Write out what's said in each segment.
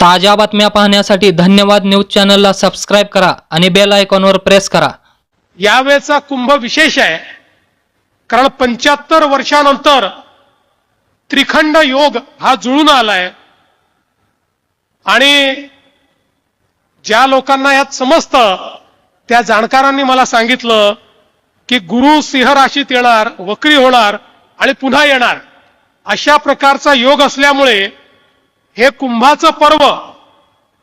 ताज्या बातम्या पाहण्यासाठी धन्यवाद न्यूज चॅनलला सबस्क्राईब करा आणि बेल आयकॉनवर प्रेस करा. यावेळेचा कुंभ विशेष आहे. कारण पंच्याहत्तर वर्षानंतर त्रिखंड योग हा जुळून आलाय. आणि ज्या लोकांना यात समजतं त्या जाणकारांनी मला सांगितलं की गुरु सिंह राशीत येणार वक्री होणार आणि पुन्हा येणार. अशा प्रकारचा योग असल्यामुळे हे कुंभाचं पर्व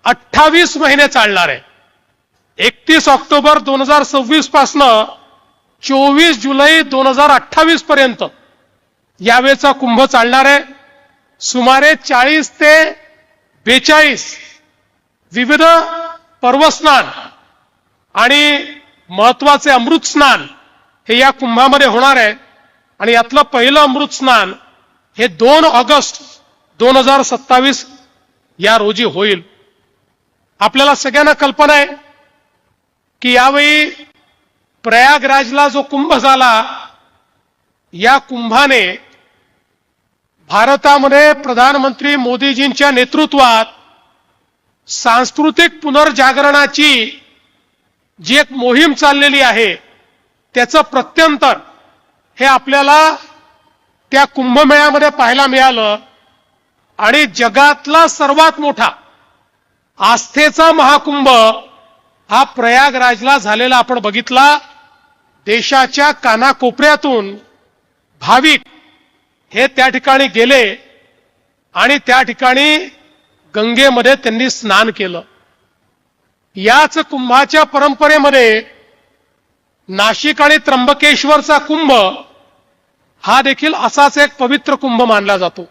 अठ्ठावीस महिने चालणार आहे. एकतीस ऑक्टोबर दोन हजार सव्वीस पासनं चोवीस जुलै दोन हजार अठ्ठावीस पर्यंत यावेळेचा कुंभ चालणार आहे. सुमारे चाळीस ते बेचाळीस विविध पर्वस्नान आणि महत्त्वाचे अमृत स्नान हे या कुंभामध्ये होणार आहे. आणि यातलं पहिलं अमृत स्नान हे दोन ऑगस्ट दोन हजार सत्तावीस या रोजी होईल. आपल्याला सगळ्यांना कल्पना आहे की यावेळी प्रयागराजला जो कुंभ झाला या कुंभाने भारतामध्ये प्रधानमंत्री मोदीजींच्या नेतृत्वात सांस्कृतिक पुनर्जागरणाची जी एक मोहीम चाललेली आहे त्याचं प्रत्यंतर हे आपल्याला त्या कुंभमेळ्यामध्ये पाहायला मिळालं. आणि जगातला सर्वात मोठा आस्थेचा महाकुंभ हा प्रयागराजला झालेला आपण बघितला. देशाच्या कानाकोपऱ्यातून भाविक हे त्या ठिकाणी गेले आणि त्या ठिकाणी गंगेमध्ये त्यांनी स्नान केलं. याच कुंभाच्या परंपरेमध्ये नाशिक आणि त्र्यंबकेश्वरचा कुंभ हा देखील असाच एक पवित्र कुंभ मानला जातो.